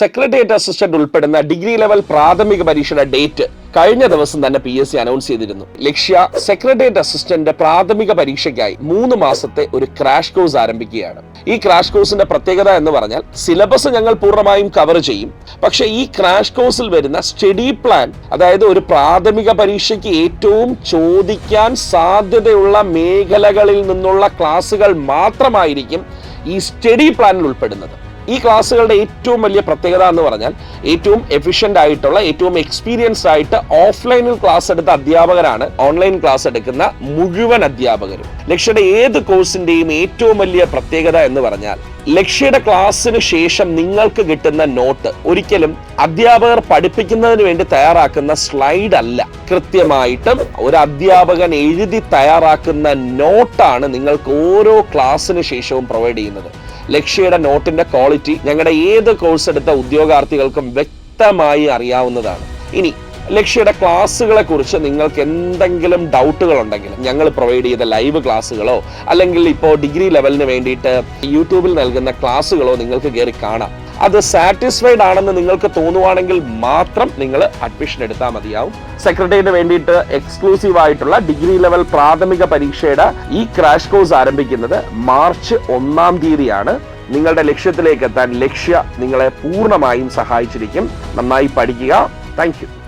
Secretariat assistant ഉൾപ്പെടുന്ന degree level പ്രാഥമിക പരീക്ഷയുടെ ഡേറ്റ് കഴിഞ്ഞ ദിവസം തന്നെ പി എസ് സി അനൗൺസ് ചെയ്തിരുന്നു. ലക്ഷ്യ സെക്രട്ടേറിയറ്റ് അസിസ്റ്റന്റ് പ്രാഥമിക പരീക്ഷയ്ക്കായി മൂന്ന് മാസത്തെ ഒരു ക്രാഷ് കോഴ്സ് ആരംഭിക്കുകയാണ്. ഈ ക്രാഷ് കോഴ്സിന്റെ പ്രത്യേകത എന്ന് പറഞ്ഞാൽ സിലബസ് ഞങ്ങൾ പൂർണമായും കവർ ചെയ്യും. പക്ഷേ ഈ ക്രാഷ് കോഴ്സിൽ വരുന്ന സ്റ്റഡി പ്ലാൻ അതായത് ഒരു പ്രാഥമിക പരീക്ഷയ്ക്ക് ഏറ്റവും ചോദിക്കാൻ സാധ്യതയുള്ള മേഖലകളിൽ നിന്നുള്ള ക്ലാസുകൾ മാത്രമായിരിക്കും ഈ സ്റ്റഡി പ്ലാനിൽ ഉൾപ്പെടുന്നത്. ഈ ക്ലാസ്സുകളുടെ ഏറ്റവും വലിയ പ്രത്യേകത എന്ന് പറഞ്ഞാൽ ഏറ്റവും എഫിഷ്യന്റ് ആയിട്ടുള്ള ഏറ്റവും എക്സ്പീരിയൻസ് ആയിട്ട് ഓഫ്ലൈനിൽ ക്ലാസ് എടുത്ത അധ്യാപകരാണ് ഓൺലൈൻ ക്ലാസ് എടുക്കുന്ന മുഴുവൻ അധ്യാപകരും. ലക്ഷ്യയുടെ ഏത് കോഴ്സിന്റെയും ഏറ്റവും വലിയ പ്രത്യേകത എന്ന് പറഞ്ഞാൽ ലക്ഷ്യയുടെ ക്ലാസ്സിന് ശേഷം നിങ്ങൾക്ക് കിട്ടുന്ന നോട്ട് ഒരിക്കലും അധ്യാപകർ പഠിപ്പിക്കുന്നതിന് വേണ്ടി തയ്യാറാക്കുന്ന സ്ലൈഡ് അല്ല. കൃത്യമായിട്ടും ഒരു അധ്യാപകൻ എഴുതി തയ്യാറാക്കുന്ന നോട്ടാണ് നിങ്ങൾക്ക് ഓരോ ക്ലാസ്സിന് ശേഷവും പ്രൊവൈഡ് ചെയ്യുന്നത്. ലക്ഷ്യയുടെ നോട്ടിന്റെ ക്വാളിറ്റി ഞങ്ങളുടെ ഏത് കോഴ്സ് എടുത്ത ഉദ്യോഗാർത്ഥികൾക്കും വ്യക്തമായി അറിയാവുന്നതാണ്. ഇനി ലക്ഷ്യയുടെ ക്ലാസ്സുകളെ കുറിച്ച് നിങ്ങൾക്ക് എന്തെങ്കിലും ഡൗട്ടുകൾ ഉണ്ടെങ്കിൽ ഞങ്ങൾ പ്രൊവൈഡ് ചെയ്ത ലൈവ് ക്ലാസ്സുകളോ അല്ലെങ്കിൽ ഇപ്പോൾ ഡിഗ്രി ലെവലിന് വേണ്ടിയിട്ട് യൂട്യൂബിൽ നൽകുന്ന ക്ലാസ്സുകളോ നിങ്ങൾക്ക് കയറി കാണാം. അത് സാറ്റിസ്ഫൈഡ് ആണെന്ന് നിങ്ങൾക്ക് തോന്നുവാണെങ്കിൽ മാത്രം നിങ്ങൾ അഡ്മിഷൻ എടുത്താൽ മതിയാവും. സെക്രട്ടറിയേറ്റിന് വേണ്ടിയിട്ട് എക്സ്ക്ലൂസീവ് ആയിട്ടുള്ള ഡിഗ്രി ലെവൽ പ്രാഥമിക പരീക്ഷയുടെ ഈ ക്രാഷ് കോഴ്സ് ആരംഭിക്കുന്നത് മാർച്ച് ഒന്നാം തീയതിയാണ്. നിങ്ങളുടെ ലക്ഷ്യത്തിലേക്ക് എത്താൻ ലക്ഷ്യ നിങ്ങളെ പൂർണമായും സഹായിച്ചിരിക്കും. നന്നായി പഠിക്കുക. താങ്ക്